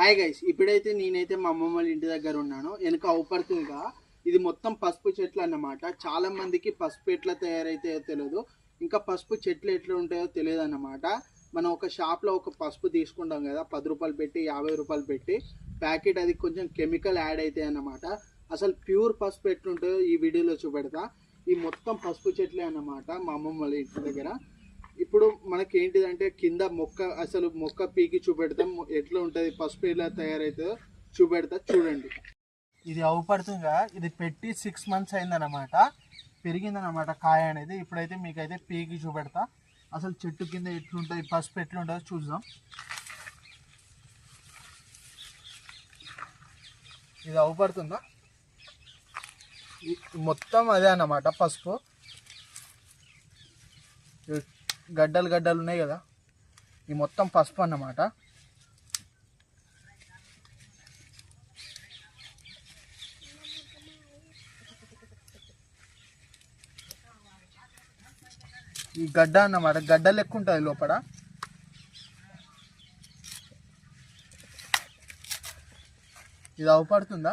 Hi guys ఇప్పుడైతే నేనైతే మా అమ్మమ్మ వాళ్ళ ఇంటి దగ్గర ఉన్నాను. వెనక అవుపడుతుందిగా ఇది మొత్తం పసుపు చెట్లు అన్నమాట. చాలా మందికి పసుపు ఎట్లా తయారైతే తెలియదు ఇంకా పసుపు చెట్లు ఎట్లా ఉంటాయో తెలియదు అన్నమాట. మనం ఒక షాప్లో ఒక పసుపు తీసుకుంటాం కదా పది రూపాయలు పెట్టి యాభై రూపాయలు పెట్టి ప్యాకెట్ అది కొంచెం కెమికల్ యాడ్ అవుతాయి అన్నమాట. అసలు ప్యూర్ పసుపు ఎట్లుంటుందో ఈ వీడియోలో చూపెడతా. ఈ మొత్తం పసుపు చెట్లే అన్నమాట మా అమ్మమ్మ వాళ్ళ ఇంటి దగ్గర. ఇప్పుడు మనకి ఏంటిదంటే కింద మొక్క అసలు మొక్క పీకి చూపెడతాం. ఎట్లా ఉంటుంది? పసుపు ఎలా తయారవుతుందో చూపెడతా చూడండి. ఇది అవుపడుతుందిగా ఇది పెట్టి సిక్స్ మంత్స్ అయిందన్నమాట. పెరిగిందనమాట కాయ అనేది. ఇప్పుడైతే మీకైతే పీకి చూపెడతా. అసలు చెట్టు కింద ఎట్లుంటుంది? పసుపు ఎట్లుంటుందో చూద్దాం. ఇది అవుపడుతుందా మొత్తం అదే అన్నమాట పసుపు. గడ్డలు గడ్డలు ఉన్నాయి కదా. ఈ మొత్తం పసుపు అన్నమాట. ఈ గడ్డ అన్నమాట. గడ్డ లెక్క ఉంటుంది లోపల. ఇది అవపడుతుందా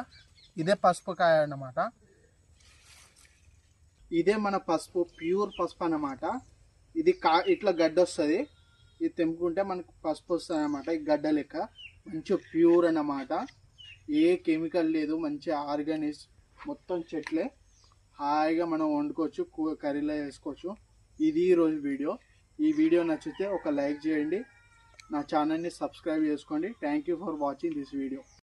ఇదే పసుపు కాయ అన్నమాట. ఇదే మన పసుపు ప్యూర్ పసుపు అన్నమాట. ఇది కా ఇట్లా గడ్డ వస్తుంది. ఇది తెంపుకుంటే మనకు పసుపు వస్తుంది అనమాట ఈ గడ్డ లెక్క. మంచి ప్యూర్ అన్నమాట. ఏ కెమికల్ లేదు. మంచి ఆర్గానిక్ మొత్తం చెట్లే. హాయిగా మనం వండుకోవచ్చు. కర్రీలో వేసుకోవచ్చు. ఇది ఈరోజు వీడియో. ఈ వీడియో నచ్చితే ఒక లైక్ చేయండి. నా ఛానల్ని సబ్స్క్రైబ్ చేసుకోండి. Thank you for watching this video